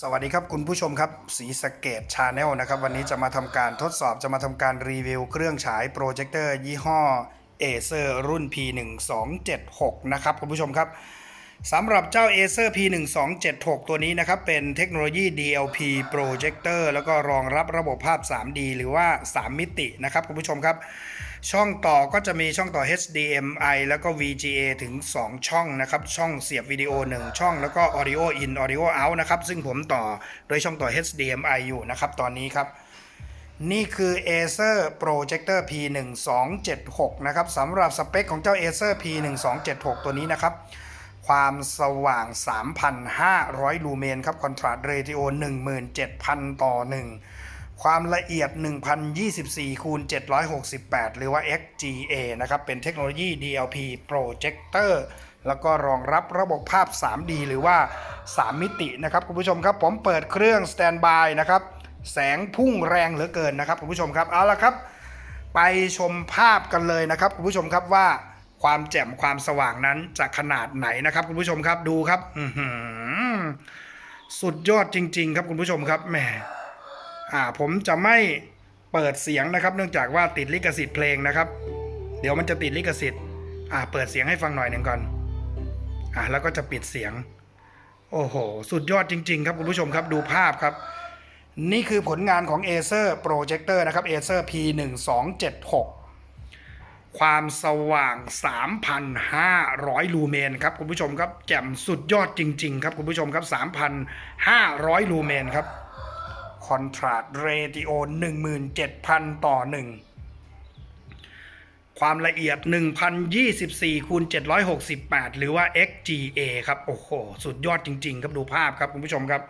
สวัสดีครับคุณผู้ชมครับสีสเกตชาแนลนะครับ วันนี้จะมาทำการทดสอบจะมาทำการรีวิวเครื่องฉายโปรเจคเตอร์ยี่ห้อเอเซอร์รุ่น P1276 นะครับคุณผู้ชมครับ สำหรับเจ้า Acer P1276 ตัวนี้นะครับ เป็นเทคโนโลยี DLP Projector แล้วก็รองรับระบบภาพ 3D หรือว่า 3 มิตินะครับคุณผู้ชมครับ ช่องต่อก็จะมีช่องต่อ HDMI แล้วก็ VGA ถึง 2 ช่องนะครับ ช่องเสียบวิดีโอ 1 ช่อง แล้วก็ Audio in Audio out นะครับ ซึ่งผมต่อโดยช่องต่อ HDMI อยู่นะครับ ตอนนี้ครับนี่คือ Acer Projector P1276 นะครับสำหรับสเปคของเจ้า Acer P1276 ตัวนี้นะครับ ความสว่าง 3,500 ลูเมนครับ Contrast Ratio 17,000 ต่อ 1 ความละเอียด 1024 คูณ 768 หรือว่า XGA นะครับ เป็นเทคโนโลยี DLP Projector แล้วก็รองรับระบบภาพ 3D หรือว่า 3 มิตินะครับคุณผู้ชมครับ ผมเปิดเครื่อง Standby นะครับ แสงพุ่งแรงเหลือเกินนะครับคุณผู้ชมครับ เอาละครับ ไปชมภาพกันเลยนะครับคุณผู้ชมครับว่า ความแจ่มความสว่างนั้นจะขนาดไหนนะครับ คุณผู้ชมครับดูครับสุดยอดจริง ๆ ครับคุณผู้ชมครับแหมอ่าผมจะไม่เปิดเสียงนะครับ เนื่องจากว่าติดลิขสิทธิ์เพลงนะครับ เดี๋ยวมันจะติดลิขสิทธิ์อ่าเปิดเสียงให้ฟังหน่อยหนึ่งก่อนอ่าแล้วก็จะปิดเสียง โอ้โห สุดยอดจริง ๆ ครับคุณผู้ชมครับดูภาพครับ นี่คือผลงานของ Acer Projector นะครับ Acer P1276 ความสว่าง 3,500 ลูเมนครับคุณผู้ชมครับแจ่มสุดยอดจริง ๆ ครับคุณผู้ชมครับ 3,500 ลูเมนครับ Contrast Ratio 17,000 ต่อ 1 ความละเอียด 1,024คูณ768 หรือว่า XGA ครับ โอ้โห สุดยอดจริง ๆ ครับดูภาพครับคุณผู้ชมครับ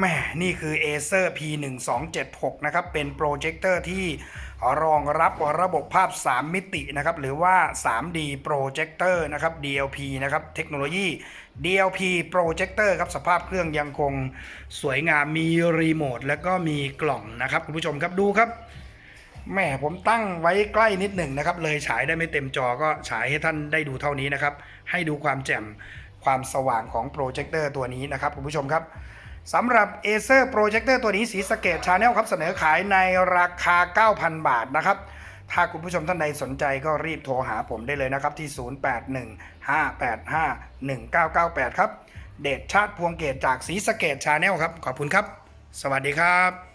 แม่นี่คือ Acer P1276 นะครับ เป็นโปรเจคเตอร์ที่รองรับระบบภาพ 3 มิตินะครับ หรือว่า 3D Projector นะครับ DLP นะครับ เทคโนโลยี DLP Projector ครับ สภาพเครื่องยังคงสวยงาม มีรีโมท แล้วก็มีกล่องนะครับ คุณผู้ชมครับ ดูครับแม่ผมตั้งไว้ใกล้นิดหนึ่งนะครับ เลยฉายได้ไม่เต็มจอก็ฉายให้ท่านได้ดูเท่านี้นะครับ ให้ดูความแจ่มความสว่างของโปรเจคเตอร์ตัวนี้นะครับคุณผู้ชมครับ สำหรับ Acer Projector ตัวนี้สีสเกตชาแนลครับ เสนอขายในราคา 9,000 บาทนะครับ ถ้าคุณผู้ชมท่านใดสนใจก็รีบโทรหาผมได้เลยนะครับ ที่ 0815851998 ครับ เดชชาติพวงเกตจากสีสเกตชาแนลครับ ขอบคุณครับ สวัสดีครับ